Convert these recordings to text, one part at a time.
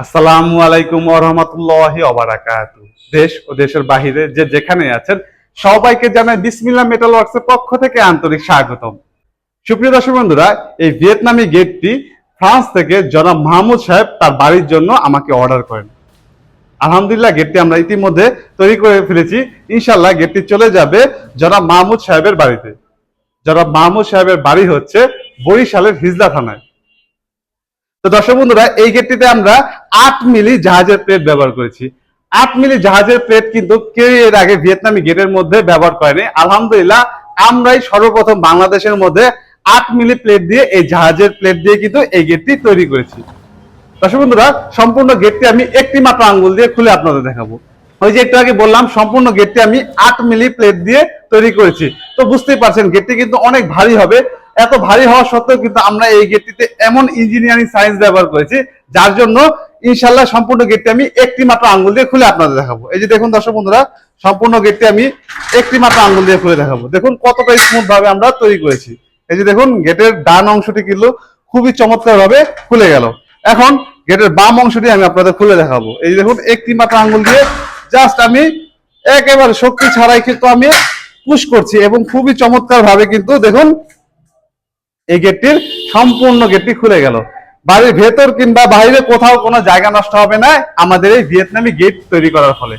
আসসালামু আলাইকুম ওরহমতুল্লাহি অবারাকাতু দেশ ও দেশের বাহিরে যে যেখানে আছেন, সবাইকে জানাই বিসমিল্লাহ মেটাল ওয়ার্কসের পক্ষ থেকে আন্তরিক স্বাগতম। সুপ্রিয় দর্শক বন্ধুরা, এই ভিয়েতনামি গেটটি ফ্রান্স থেকে জনাব মাহমুদ সাহেব তার বাড়ির জন্য আমাকে অর্ডার করেন। আলহামদুলিল্লাহ, গেটটি আমরা ইতিমধ্যে তৈরি করে ফেলেছি। ইনশাল্লাহ গেটটি চলে যাবে জনাব মাহমুদ সাহেবের বাড়িতে। জনাব মাহমুদ সাহেবের বাড়ি হচ্ছে বরিশালের হিজলা থানায়। তো দর্শক বন্ধুরা, এই গেটটিতে আমরা আট মিলি জাহাজের প্লেট ব্যবহার করেছি। আট মিলি জাহাজের প্লেট কিন্তু কেউ এর আগে ভিয়েতনামি গেটের মধ্যে ব্যবহার করেনি। আলহামদুলিল্লাহ, আমরাই সর্বপ্রথম বাংলাদেশের মধ্যে আট মিলি প্লেট দিয়ে এই জাহাজের প্লেট দিয়ে কিন্তু এই গেটটি তৈরি করেছি। দর্শক বন্ধুরা, সম্পূর্ণ গেটটি আমি একটি মাত্র আঙ্গুল দিয়ে খুলে আপনাদের দেখাবো। ওই যে একটু আগে বললাম, সম্পূর্ণ গেটটি আমি আট মিলি প্লেট দিয়ে তৈরি করেছি। তো বুঝতেই পারছেন, গেটটি কিন্তু অনেক ভারী হবে। এত ভারী হওয়া সত্ত্বেও কিন্তু আমরা এই গেটটিতে এমন ইঞ্জিনিয়ারিং সায়েন্স ব্যবহার করেছি, যার জন্য ইনশাল্লাহ সম্পূর্ণ গেটটি আমি একটি মাত্র আঙ্গুল দিয়ে খুলে আপনাদের দেখাবো। এই যে দেখুন দর্শক বন্ধুরা, সম্পূর্ণ গেটটি আমি একটি মাত্র আঙ্গুল দিয়ে খুলে দেখাবো। দেখুন কতটা স্মুথ ভাবে আমরা তৈরি করেছি। এই যে দেখুন, গেটের ডান অংশটি কিন্তু খুবই চমৎকার ভাবে খুলে গেল। এখন গেটের বাম অংশটি আমি আপনাদের খুলে দেখাবো। এই যে দেখুন, একটি মাত্র আঙ্গুল দিয়ে জাস্ট আমি একেবারে শক্তি ছাড়াই কিন্তু আমি পুশ করছি এবং খুবই চমৎকার ভাবে কিন্তু দেখুন এই গেটটির সম্পূর্ণ গেটটি খুলে গেল। বাড়ির ভেতর কিংবা বাইরে কোথাও কোনো জায়গা নষ্ট হবে না, আমাদের এই ভিয়েতনামি গেট তৈরি করার ফলে।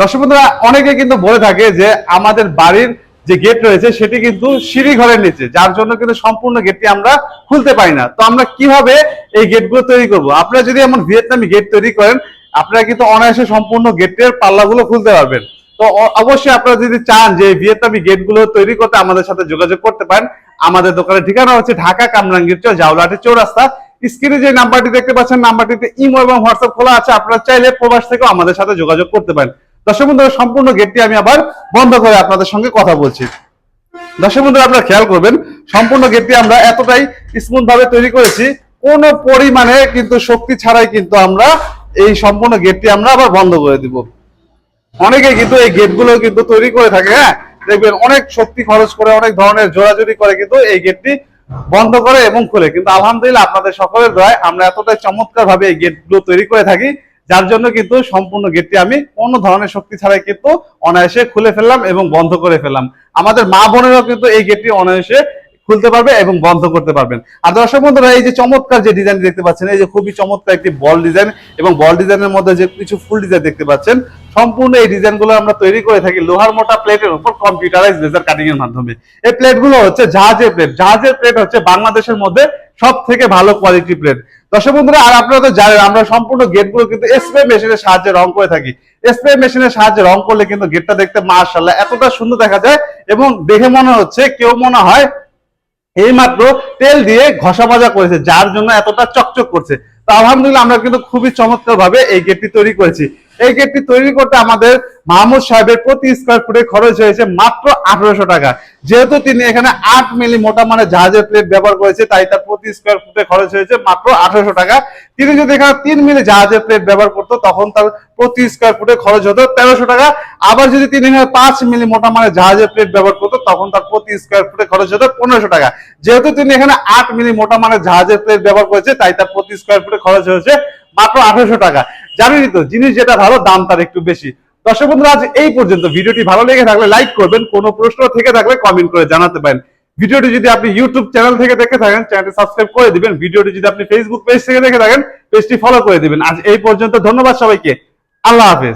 দর্শক বন্ধুরা, অনেকে কিন্তু বলে থাকে যে আমাদের বাড়ির যে গেট রয়েছে, সেটি কিন্তু সিঁড়ি ঘরের নিচে, যার জন্য কিন্তু সম্পূর্ণ গেটটি আমরা খুলতে পারি না। তো আমরা কীভাবে এই গেটগুলো তৈরি করব? আপনারা যদি এমন ভিয়েতনামি গেট তৈরি করেন, আপনারা কিন্তু অনায়াসে সম্পূর্ণ গেটের পাল্লাগুলো খুলতে পারবেন। তো অবশ্যই আপনারা যদি চান যে ভিয়েতনামি গেটগুলো তৈরি করতে আমাদের সাথে যোগাযোগ করতে পারেন আমাদের দোকানের ঠিকানা হচ্ছে ঢাকা কামরাঙ্গীর চর জাউলাটি চৌরাস্তা। স্ক্রিনে যে নাম্বারটি দেখতে পাচ্ছেন, নাম্বারটিতে ইমো এবং হোয়াটসঅ্যাপ খোলা আছে। আপনারা চাইলে প্রবাস থেকেও আমাদের সাথে যোগাযোগ করতে পারেন। দর্শক বন্ধুরা, সম্পূর্ণ গেটটি আমি আবার বন্ধ করে আপনাদের সঙ্গে কথা বলছি। দর্শক বন্ধুরা, আপনারা খেয়াল করবেন, সম্পূর্ণ গেটটি আমরা এতটাই স্মুথ ভাবে তৈরি করেছি, কোনো পরিমাণে কিন্তু শক্তি ছাড়াই কিন্তু আমরা এই সম্পূর্ণ গেটটি আমরা আবার বন্ধ করে দিব। অনেকে কিন্তু এই গেটগুলো কিন্তু তৈরি করে থাকে হ্যাঁ? দেখবেন অনেক শক্তি খরচ করে, অনেক ধরনের জোরাজুরি করে কিন্তু এই গেটটি বন্ধ করে এবং খুলে। কিন্তু আলহামদুলিল্লাহ আপনাদের সকলের দয় আমরা এতটাই চমৎকার ভাবে এই গেটগুলো তৈরি করে থাকি, যার জন্য কিন্তু সম্পূর্ণ গেটটি আমি কোনো ধরনের শক্তি ছাড়াই কিন্তু অনায়াসে খুলে ফেললাম এবং বন্ধ করে ফেললাম। আমাদের মা বোনেরাও কিন্তু এই গেটটি অনায়াসে খুলতে পারবে এবং বন্ধ করতে পারবেন। আর দর্শক বন্ধুরা, এই যে চমৎকার যে ডিজাইন দেখতে পাচ্ছেন, এই যে খুবই চমৎকার একটি বল ডিজাইন এবং বল ডিজাইনের মধ্যে যে কিছু ফুল ডিজাইন দেখতে পাচ্ছেন সম্পূর্ণ এই ডিজাইনগুলো আমরা তৈরি করে থাকি লোহার মোটা প্লেটের উপর কম্পিউটারাইজ লেজার কাটিং এর মাধ্যমে। এই প্লেটগুলো হচ্ছে জাহাজের প্লেট জাহাজের প্লেট হচ্ছে বাংলাদেশের মধ্যে সব থেকে ভালো কোয়ালিটি প্লেট দর্শক বন্ধুরা, আর আপনারা তো জানেন, আমরা সম্পূর্ণ গেটগুলো কিন্তু স্প্রে মেশিনের সাহায্যে রং করে থাকি। স্প্রে মেশিনের সাহায্যে রং করলে কিন্তু গেটটা দেখতে মার্শাল্লাহ এতটা সুন্দর দেখা যায় এবং দেখে মনে হচ্ছে, কেউ মনে হয় এইমাত্র তেল দিয়ে ঘষা মাজা করেছে, যার জন্য এতটা চকচক করছে। তো আলহামদুলিল্লাহ, আমরা কিন্তু খুবই চমৎকার ভাবে এই গেটটি তৈরি করেছি। এই গেটটি তৈরি করতে আমাদের মাহমুদ সাহেবের প্রতি স্কোয়ার ফুটে খরচ হয়েছে মাত্র আঠারোশো টাকা। যেহেতু তিনি এখানে আট মিলি মোটা মানে জাহাজের প্লেট ব্যবহার করেছে, তাই তার প্রতি স্কোয়ার ফুটে খরচ হয়েছে মাত্র আঠারোশো টাকা। তিনি যদি এখানে তিন মিলি জাহাজের প্লেট ব্যবহার করতো, তখন তার প্রতি স্কোয়ার ফুটে খরচ হতো তেরোশো টাকা। আবার যদি তিনি এখানে পাঁচ মিলি মোটা মানে জাহাজের প্লেট ব্যবহার করতো, তখন তার প্রতি স্কোয়ার ফুটে খরচ হতো পনেরোশো টাকা। যেহেতু তিনি এখানে আট মিলি মোটা মানে জাহাজের প্লেট ব্যবহার করেছে, তাই তার প্রতি স্কোয়ার ফুটে খরচ হয়েছে মাত্র আঠারোশো টাকা। জানেনই তো জিনিস যেটা ভালো, দাম তার একটু বেশি। দর্শক বন্ধুরা, আজ এই পর্যন্ত। ভিডিওটি ভালো লেগে থাকলে লাইক করবেন, কোনো প্রশ্ন থেকে থাকলে কমেন্ট করে জানাতে পারেন। ভিডিওটি যদি আপনি ইউটিউব চ্যানেল থেকে দেখে থাকেন চ্যানেলটি সাবস্ক্রাইব করে দিবেন। ভিডিওটি যদি আপনি ফেসবুক পেজ থেকে দেখে থাকেন পেজটি ফলো করে দিবেন। আজ এই পর্যন্ত, ধন্যবাদ সবাইকে। আল্লাহ হাফেজ।